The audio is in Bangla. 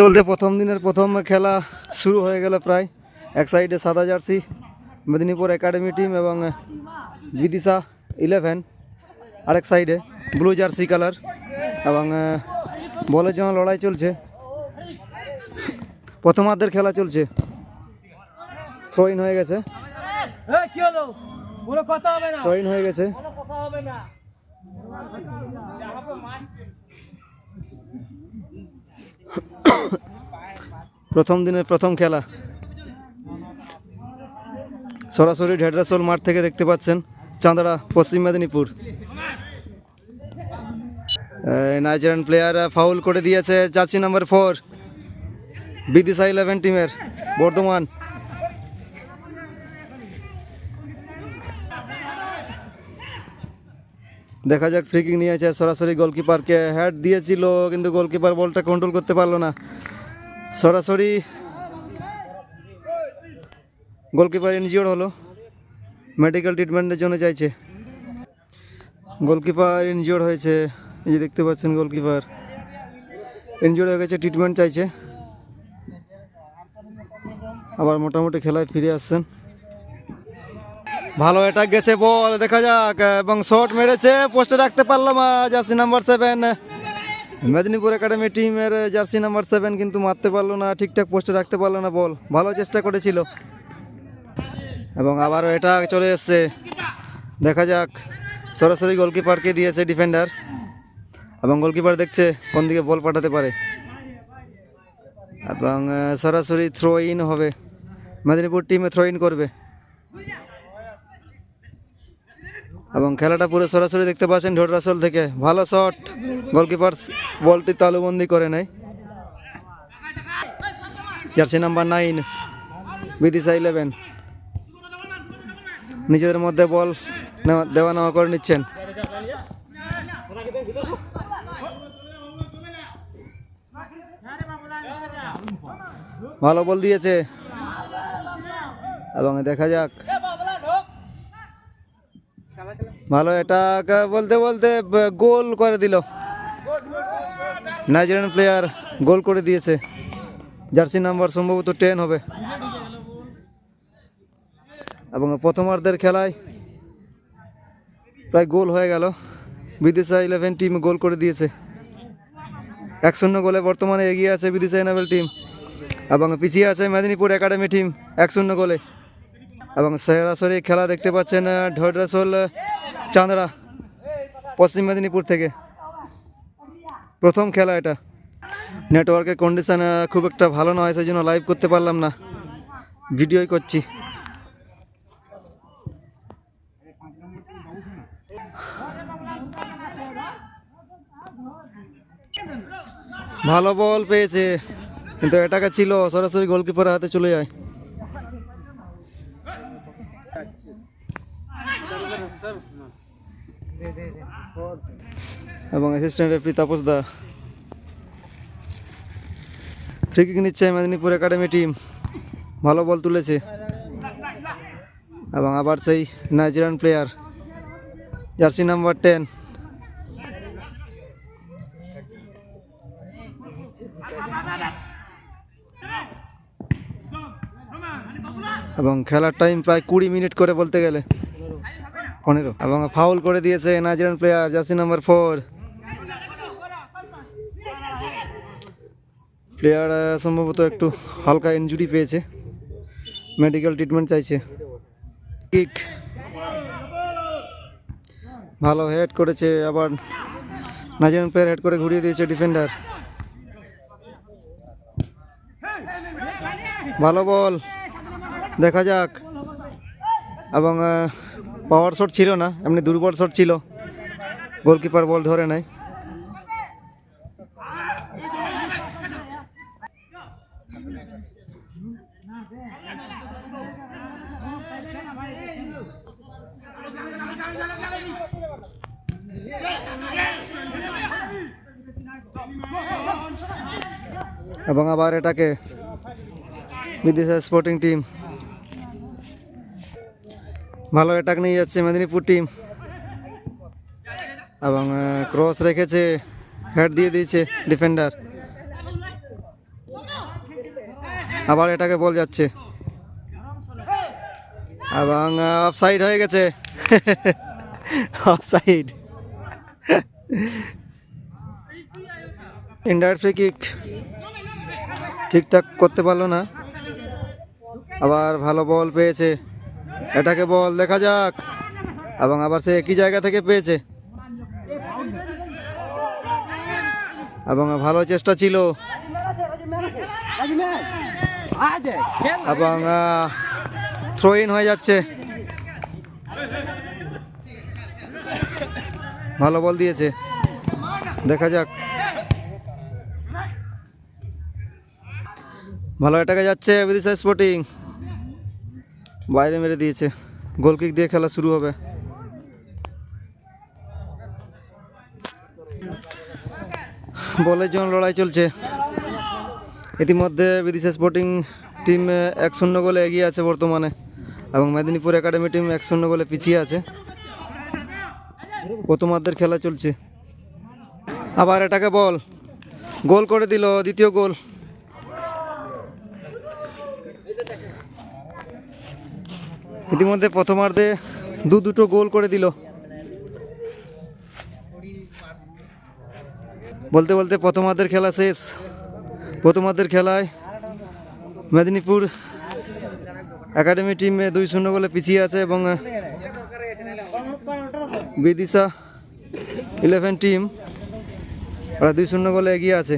বলতে প্রথম দিনের প্রথম খেলা শুরু হয়ে গেল প্রায়। এক সাইডে সাদা জার্সি মেদিনীপুর একাডেমি টিম এবং বিদিশা ইলেভেন আরেক সাইডে ব্লু জার্সি কালার এবং বলের জন্য লড়াই চলছে। প্রথমার্ধের খেলা চলছে। হয়ে গেছে। হয়ে গেছে। প্রথম দিনের প্রথম খেলা। সরাসরি ঢেডরাসোল মাঠ থেকে দেখতে পাচ্ছেন চাঁদড়া, পশ্চিম মেদিনীপুর। নাইজেরিয়ান প্লেয়ার ফাউল করে দিয়েছে চাচি নাম্বার ফোর, বিদিশা ইলেভেন টিমের বর্ধমান। দেখা যাক ফ্রিকিং নিয়েছে, সরাসরি গোলকিপারকে হেড দিয়েছিল, কিন্তু গোলকিপার বলটা কন্ট্রোল করতে পারল না। সরাসরি গোলকিপার ইনজিওর হলো। মেডিকেল ট্রিটমেন্টের জন্য চাইছে। গোলকিপার ইনজিওর হয়েছে। এই যে দেখতে পাচ্ছেন গোলকিপার। ইনজিওর হয়ে গেছে, ট্রিটমেন্ট চাইছে। আবার মোটামুটি খেলায় ফিরে আসছেন। ভালো অ্যাটাক গেছে বল দেখা যাক। এবং শট মেরেছে পোস্টে রাখতে পারলাম jersey number seven Medinipur academy টিমের জার্সি নাম্বার সেভেন কিন্তু মারতে পারল না, ঠিকঠাক পোস্টে রাখতে পারল না বল। ভালো চেষ্টা করেছিল। এবং আবারও এটা চলে এসছে। দেখা যাক। সরাসরি গোলকিপারকে দিয়েছে ডিফেন্ডার। এবং গোলকিপার দেখছে কোন দিকে বল পাঠাতে পারে। এবং সরাসরি থ্রো ইন হবে। মেদিনীপুর টিমে থ্রো ইন করবে। এবং খেলাটা পুরো সরাসরি দেখতে পাচ্ছেন ঢোডরাসল থেকে। ভালো শট গোলকিপার বলটি তালুবন্দি করে নেয়। Jersey number nine Bidisha eleven নিজেদের মধ্যে বল দেওয়া নেওয়া করে নিচ্ছেন। ভালো বল দিয়েছে। এবং দেখা যাক। ভালো, এটা বলতে বলতে গোল করে দিল। নাইজেরিয়ান প্লেয়ার গোল করে দিয়েছে। জার্সি নাম্বার সম্ভবত টেন হবে। এবং প্রথমার্ধের খেলায় প্রায় গোল হয়ে গেল। বিদিশা ইলেভেন টিম গোল করে দিয়েছে। এক শূন্য গোলে বর্তমানে এগিয়ে আছে বিদিশা ইলেভেন টিম এবং পিছিয়ে আছে মেদিনীপুর একাডেমি টিম এক শূন্য গোলে। এবং সরাসরি খেলা দেখতে পাচ্ছেন ঢডরাসোল চাঁদড়া পশ্চিম মেদিনীপুর থেকে। প্রথম খেলা এটা। নেটওয়ার্কের কন্ডিশন খুব একটা ভালো নয় সেই জন্য লাইভ করতে পারলাম না। ভিডিওই করছি। ভালো বল পেয়েছে, কিন্তু এটাকে ছিল, সরাসরি গোলকিপারের হাতে চলে যায়। এবং অ্যাসিস্ট্যান্ট রেফারি তাপস দা। ফ্রি কিক নিচ্ছে মেদিনীপুর একাডেমি টিম ভালো বল তুলেছে। এবং আবার সেই Nigerian player jersey number ten এবং খেলার টাইম প্রায় কুড়ি মিনিট করে বলতে গেলে। পনেরো। এবং ফাউল করে দিয়েছে Nigerian player jersey number four. Player সম্ভবত একটু হালকা ইঞ্জুরি পেয়েছে। মেডিকেল ট্রিটমেন্ট চাইছে। কিক ভালো হেড করেছে, আবার নাইজেরিয়ান প্লেয়ার হেড করে ঘুরিয়ে দিয়েছে ডিফেন্ডার ভালো বল দেখা যাক। এবং পাওয়ার শট ছিল না, এমনি দুর্বল শট ছিল। গোলকিপার বল ধরে নাই এবং আবার এটাকে বিদিশা স্পোর্টিং টিম ভালো অ্যাটাক নিয়ে যাচ্ছে মেদিনীপুর টিম এবং ক্রস রেখেছে হেড দিয়ে দিয়েছে ডিফেন্ডার আবার এটাকে বল যাচ্ছে। এবং অফ সাইড হয়ে গেছে। Off side indirect free kick ঠিকঠাক করতে পারল না। আবার ভালো বল পেয়েছে। এটাকে বল, দেখা যাক। এবং আবার সে একই জায়গা থেকে পেয়েছে। এবং ভালো চেষ্টা ছিল। এবং থ্রো ইন হয়ে যাচ্ছে। ভালো বল দিয়েছে। দেখা যাক। ভালো এটাকে যাচ্ছে বিদিশা স্পোর্টিং বাইরে মেরে দিয়েছে। গোল কিক দিয়ে খেলা শুরু হবে। বলের জন্য লড়াই চলছে। ইতিমধ্যে বিদিশা স্পোর্টিং টিম এক শূন্য গোলে এগিয়ে আছে বর্তমানে এবং মেদিনীপুর একাডেমি টিম এক শূন্য গোলে পিছিয়ে আছে। প্রথমার্ধের খেলা চলছে। আবার এটাকে বল। গোল করে দিল, দ্বিতীয় গোল ইতিমধ্যে প্রথমার্ধে দু দুটো গোল করে দিল। বলতে বলতে প্রথমার্ধের খেলা শেষ। প্রথমার্ধের খেলায় মেদিনীপুর একাডেমি টিম দুই শূন্য গোলে পিছিয়ে আছে এবং বিদিশা ইলেভেন টিম ওরা দুই শূন্য গোলে এগিয়ে আছে।